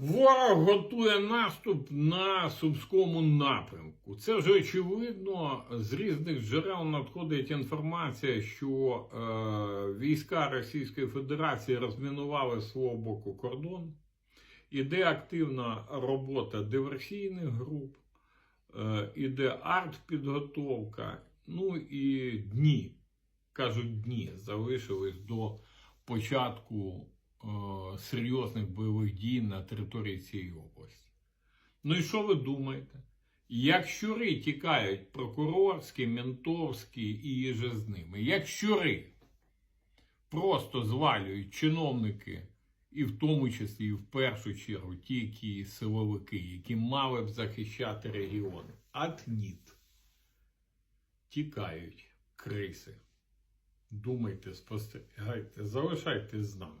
Ворог готує наступ на Сумському напрямку. Це вже очевидно. З різних джерел надходить інформація, що е, війська Російської Федерації розмінували свого боку кордон. Іде активна робота диверсійних груп, е, іде артпідготовка. Ну і дні, кажуть, дні залишились до початку е, серйозних бойових дій на території цієї області. Ну і що ви думаєте? Як щури тікають прокурорські, ментовські і їже з ними, як щури просто звалюють чиновники, і в тому числі і в першу чергу ті, які силовики, які мали б захищати регіони. Ат ніт. Тікають криси. Думайте, спостерігайте, залишайтесь з нами.